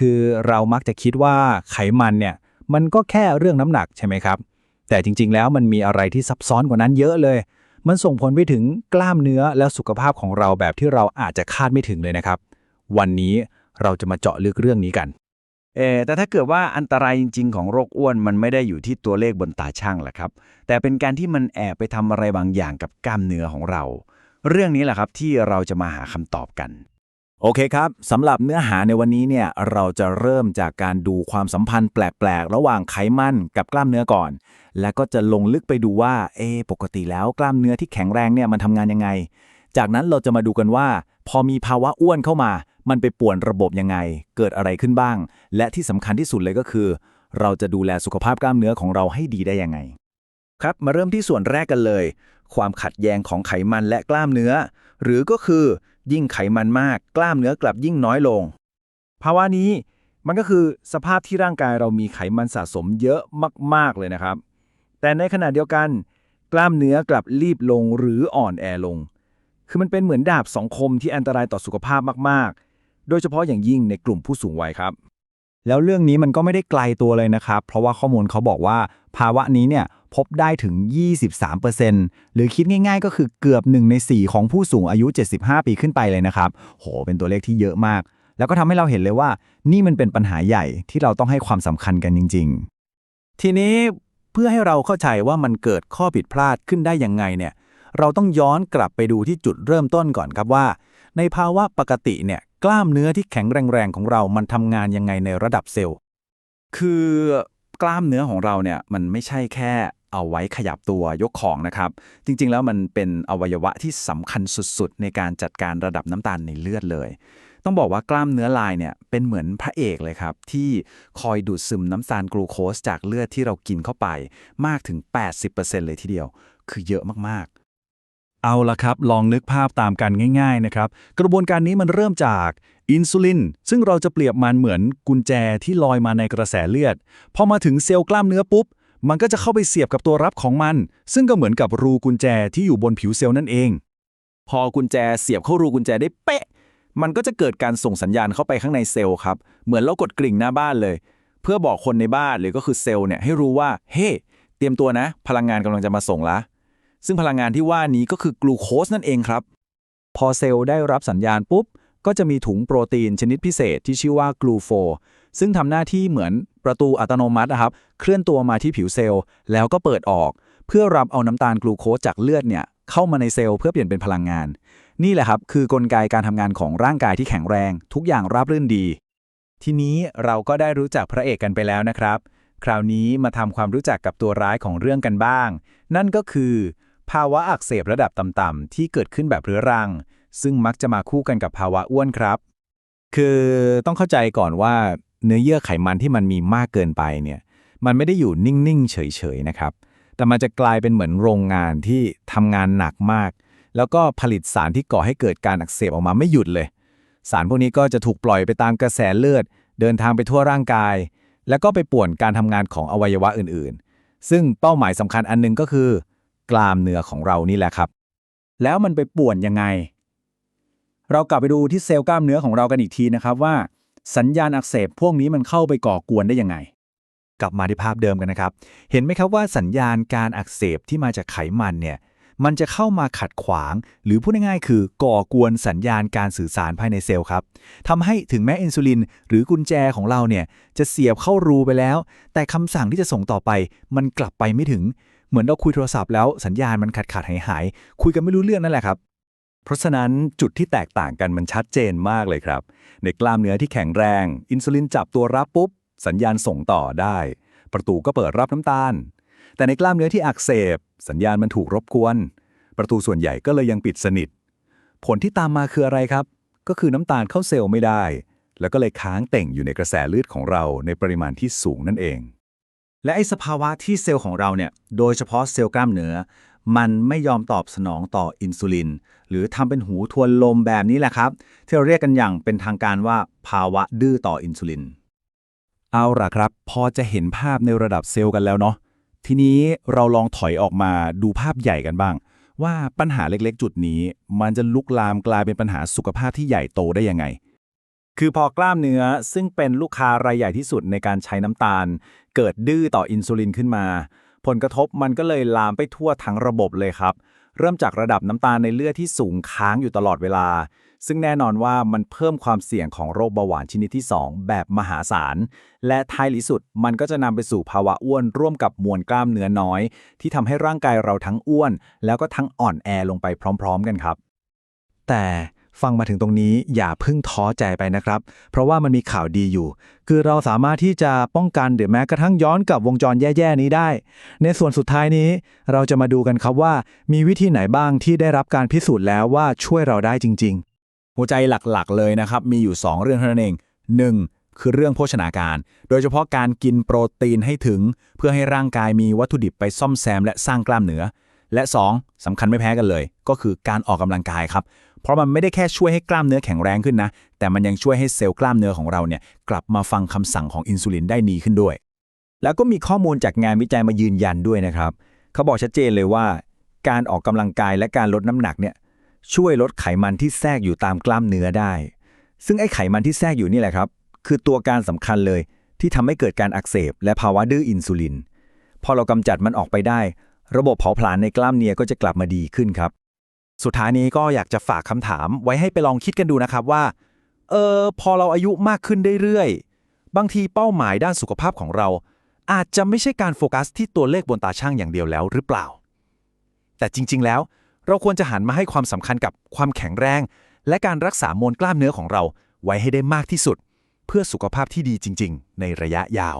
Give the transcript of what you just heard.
คือเรามักจะคิดว่าไขมันเนี่ยมันก็แค่เรื่องน้ำหนักใช่ไหมครับ แต่จริงๆแล้วมันมีอะไรที่ซับซ้อนกว่านั้นเยอะเลย มันส่งผลไปถึงกล้ามเนื้อและสุขภาพของเราแบบที่เราอาจจะคาดไม่ถึงเลยนะครับ วันนี้เราจะมาเจาะลึกเรื่องนี้กัน เออแต่ถ้าเกิดว่าอันตรายจริง ๆ ของโรคอ้วนมันไม่ได้อยู่ที่ตัวเลขบนตาช่างแหละครับ แต่เป็นการที่มันแอบไปทำอะไรบางอย่างกับกล้ามเนื้อของเรา เรื่องนี้แหละครับที่เราจะมาหาคำตอบกัน โอเคครับสำหรับเนื้อหาในวันนี้เนี่ยเราจะเริ่มจากการดูความสัมพันธ์แปลกๆ ระหว่างไขมันกับกล้ามเนื้อก่อน แล้วก็จะลงลึกไปดูว่าเอปกติแล้วกล้ามเนื้อที่แข็งแรงเนี่ยมันทำงานยังไง จากนั้นเราจะมาดูกันว่า พอมีภาวะอ้วนเข้ามา มันไปป่วนระบบยังไง เกิดอะไรขึ้นบ้าง และที่สำคัญที่สุดเลยก็คือ เราจะดูแลสุขภาพกล้ามเนื้อของเราให้ดีได้ยังไง ครับมาเริ่มที่ส่วนแรกกันเลย ความขัดแย้งของไขมันและกล้ามเนื้อ หรือก็คือ ยิ่งไขมันมากกล้ามเนื้อกลับยิ่งน้อยลง ภาวะนี้มันก็คือสภาพที่ร่างกายเรามีไขมันสะสมเยอะมาก ๆ เลยนะครับ แต่ในขณะเดียวกัน กล้ามเนื้อกลับรีบลงหรืออ่อนแอลง คือมันเป็นเหมือนดาบสองคมที่อันตรายต่อสุขภาพมาก ๆ โดยเฉพาะอย่างยิ่งในกลุ่มผู้สูงวัยครับ แล้วเรื่องนี้มันก็ไม่ได้ไกลตัวเลยนะครับ เพราะว่าข้อมูลเขาบอกว่า ภาวะนี้เนี่ยพบได้ถึง 23%หรือคิดง่ายๆ ก็คือเกือบ1ใน 4 ของผู้สูงอายุ 75 ปีขึ้นไปเลยนะครับ โห เป็นตัวเลขที่เยอะมาก แล้วก็ทำให้เราเห็นเลยว่า นี่มันเป็นปัญหาใหญ่ที่เราต้องให้ความสำคัญกันจริง ๆ ทีนี้เพื่อให้เราเข้าใจว่ามันเกิดข้อผิดพลาดขึ้นได้ยังไงเนี่ย เราต้องย้อนกลับไปดูที่จุดเริ่มต้นก่อนครับว่า ในภาวะปกติเนี่ย กล้ามเนื้อที่แข็งแรงๆของเรา มันทำงานยังไงในระดับเซลล์ คือ กล้ามเนื้อของเราเนี่ยมันไม่ใช่แค่เอาไว้ขยับตัวยกของนะครับ จริงๆแล้วมันเป็นอวัยวะที่สำคัญสุดๆ ในการจัดการระดับน้ำตาลในเลือดเลย ต้องบอกว่ากล้ามเนื้อลายเนี่ยเป็นเหมือนพระเอกเลยครับ ที่คอยดูดซึมน้ำตาลกลูโคสจากเลือดที่เรากินเข้าไปมากถึง 80%เลยทีเดียว คือเยอะมากๆ เอาละครับ ลองนึกภาพตามกันง่าย ๆ นะครับ กระบวนการนี้มันเริ่มจากอินซูลิน ซึ่งเราจะเปรียบมันเหมือนกุญแจที่ลอยมาในกระแสเลือด พอมาถึงเซลล์กล้ามเนื้อปุ๊บ มันก็จะเข้าไปเสียบกับตัวรับของมัน ซึ่งก็เหมือนกับรูกุญแจที่อยู่บนผิวเซลล์นั่นเอง พอกุญแจเสียบเข้ารูกุญแจได้เป๊ะ มันก็จะเกิดการส่งสัญญาณเข้าไปข้างในเซลล์ครับ เหมือนเรากดกริ่งหน้าบ้านเลย เพื่อบอกคนในบ้านหรือก็คือเซลล์เนี่ยให้รู้ว่า เฮ้เตรียมตัวนะ พลังงานกำลังจะมาส่งละ ซึ่งพลังงานที่ว่านี้ก็คือกลูโคสนั่นเองครับ พอเซลล์ได้รับสัญญาณปุ๊บ ก็จะมีถุงโปรตีนชนิดพิเศษที่ชื่อว่ากลูโฟ ซึ่งทำหน้าที่เหมือนประตูอัตโนมัตินะครับ เคลื่อนตัวมาที่ผิวเซลล์ แล้วก็เปิดออก เพื่อรับเอาน้ำตาลกลูโคสจากเลือดเนี่ยเข้ามาในเซลล์เพื่อเปลี่ยนเป็นพลังงาน นี่แหละครับคือกลไกการทำงานของร่างกายที่แข็งแรง ทุกอย่างราบรื่นดี ทีนี้เราก็ได้รู้จักพระเอกกันไปแล้วนะครับ คราวนี้มาทำความรู้จักกับตัวร้ายของเรื่องกันบ้าง นั่นก็คือ ภาวะอักเสบระดับต่ำๆที่เกิดขึ้นแบบเรื้อรัง ซึ่งมักจะมาคู่กันกับภาวะอ้วนครับ คือต้องเข้าใจก่อนว่าเนื้อเยื่อไขมันที่มันมีมากเกินไปเนี่ยมันไม่ได้อยู่นิ่ง ๆ เฉย ๆ นะครับ แต่มันจะกลายเป็นเหมือนโรงงานที่ทำงานหนักมาก แล้วก็ผลิตสารที่ก่อให้เกิดการอักเสบออกมาไม่หยุดเลย สารพวกนี้ก็จะถูกปล่อยไปตามกระแสเลือด เดินทางไปทั่วร่างกาย แล้วก็ไปป่วนการทำงานของอวัยวะอื่น ๆ ซึ่งเป้าหมายสำคัญอันหนึงก็คือ กล้ามเนื้อของเรานี่แหละครับ แล้วมันไปป่วนยังไง เรากลับไปดูที่เซลล์กล้ามเนื้อของเรากันอีกทีนะครับว่า สัญญาณอักเสบพวกนี้มันเข้าไปก่อกวนได้ยังไง กลับมาที่ภาพเดิมกันนะครับ เห็นไหมครับว่าสัญญาณการอักเสบที่มาจากไขมันเนี่ยมันจะเข้ามาขัดขวาง หรือพูดง่ายๆ คือก่อกวนสัญญาณการสื่อสารภายในเซลล์ครับทำให้ถึงแม้อินซูลิน หรือกุญแจของเราเนี่ยจะเสียบเข้ารูไปแล้ว แต่คำสั่งที่จะส่งต่อไป มันกลับไปไม่ถึง เหมือนเราคุยโทรศัพท์แล้วสัญญาณมันขาดขาดหายหายคุยกันไม่รู้เรื่องนั่นแหละครับ เพราะฉะนั้นจุดที่แตกต่างกันมันชัดเจนมากเลยครับ ในกล้ามเนื้อที่แข็งแรง อินซูลินจับตัวรับปุ๊บ สัญญาณส่งต่อได้ ประตูก็เปิดรับน้ำตาล แต่ในกล้ามเนื้อที่อักเสบ สัญญาณมันถูกรบกวน ประตูส่วนใหญ่ก็เลยยังปิดสนิท ผลที่ตามมาคืออะไรครับ ก็คือน้ำตาลเข้าเซลล์ไม่ได้ แล้วก็เลยค้างเต่งอยู่ในกระแสเลือดของเราในปริมาณที่สูงนั่นเอง และไอ้สภาวะที่เซลล์ของเราเนี่ย โดยเฉพาะเซลล์กล้ามเนื้อ มันไม่ยอมตอบสนองต่ออินซูลิน หรือทำเป็นหูทวนลมแบบนี้แหละครับ ที่เราเรียกกันอย่างเป็นทางการว่าภาวะดื้อต่ออินซูลิน เอาล่ะครับ พอจะเห็นภาพในระดับเซลล์กันแล้วเนาะ ทีนี้เราลองถอยออกมาดูภาพใหญ่กันบ้าง ว่าปัญหาเล็กๆ จุดนี้ มันจะลุกลามกลายเป็นปัญหาสุขภาพที่ใหญ่โตได้ยังไง คือพอกล้ามเนื้อซึ่งเป็นลูกค้ารายใหญ่ที่สุดในการใช้น้ำตาล เกิดดื้อต่ออินซูลินขึ้นมา ผลกระทบมันก็เลยลามไปทั่วทั้งระบบเลยครับ เริ่มจากระดับน้ำตาลในเลือดที่สูงค้างอยู่ตลอดเวลา ซึ่งแน่นอนว่ามันเพิ่มความเสี่ยงของโรคเบาหวานชนิดที่ 2 แบบมหาศาล และท้ายที่สุดมันก็จะนำไปสู่ภาวะอ้วนร่วมกับมวลกล้ามเนื้อน้อย ที่ทำให้ร่างกายเราทั้งอ้วน แล้วก็ทั้งอ่อนแอลงไปพร้อม ๆ กันครับ แต่ ฟังมาถึงตรงนี้อย่าเพิ่งท้อใจไปนะครับ เพราะว่ามันมีข่าวดีอยู่ คือเราสามารถที่จะป้องกันหรือแม้กระทั่งย้อนกลับวงจรแย่ๆนี้ได้ ในส่วนสุดท้ายนี้ เราจะมาดูกันครับว่า มีวิธีไหนบ้างที่ได้รับการพิสูจน์แล้วว่าช่วยเราได้จริง ๆ หัวใจหลักๆ เลยนะครับ มีอยู่ 2 เรื่องเท่านั้นเอง 1. คือเรื่องโภชนาการ โดยเฉพาะการกินโปรตีนให้ถึง เพื่อให้ร่างกายมีวัตถุดิบไปซ่อมแซมและสร้างกล้ามเนื้อและ 2. สำคัญไม่แพ้กันเลย ก็คือการออกกำลังกายครับ เพราะมันไม่ได้แค่ช่วยให้กล้ามเนื้อแข็งแรงขึ้นนะ แต่มันยังช่วยให้เซลล์กล้ามเนื้อของเราเนี่ยกลับมาฟังคำสั่งของอินซูลินได้ดีขึ้นด้วย แล้วก็มีข้อมูลจากงานวิจัยมายืนยันด้วยนะครับ เขาบอกชัดเจนเลยว่า การออกกำลังกายและการลดน้ำหนักเนี่ยช่วยลดไขมันที่แทรกอยู่ตามกล้ามเนื้อได้ ซึ่งไอ้ไขมันที่แทรกอยู่นี่แหละครับ คือตัวการสำคัญเลยที่ทำให้เกิดการอักเสบ และภาวะดื้ออินซูลิน พอเรากำจัดมันออกไปได้ ระบบเผาผลาญในกล้ามเนื้อก็จะกลับมาดีขึ้นครับ สุดท้ายนี้ก็อยากจะฝากคำถามไว้ให้ไปลองคิดกันดูนะครับว่า เออพอเราอายุมากขึ้นเรื่อยๆ บางทีเป้าหมายด้านสุขภาพของเรา อาจจะไม่ใช่การโฟกัสที่ตัวเลขบนตาช่างอย่างเดียวแล้วหรือเปล่า แต่จริง ๆ แล้ว เราควรจะหันมาให้ความสำคัญกับความแข็งแรง และการรักษามวลกล้ามเนื้อของเราไว้ให้ได้มากที่สุด เพื่อสุขภาพที่ดีจริง ๆ ในระยะยาว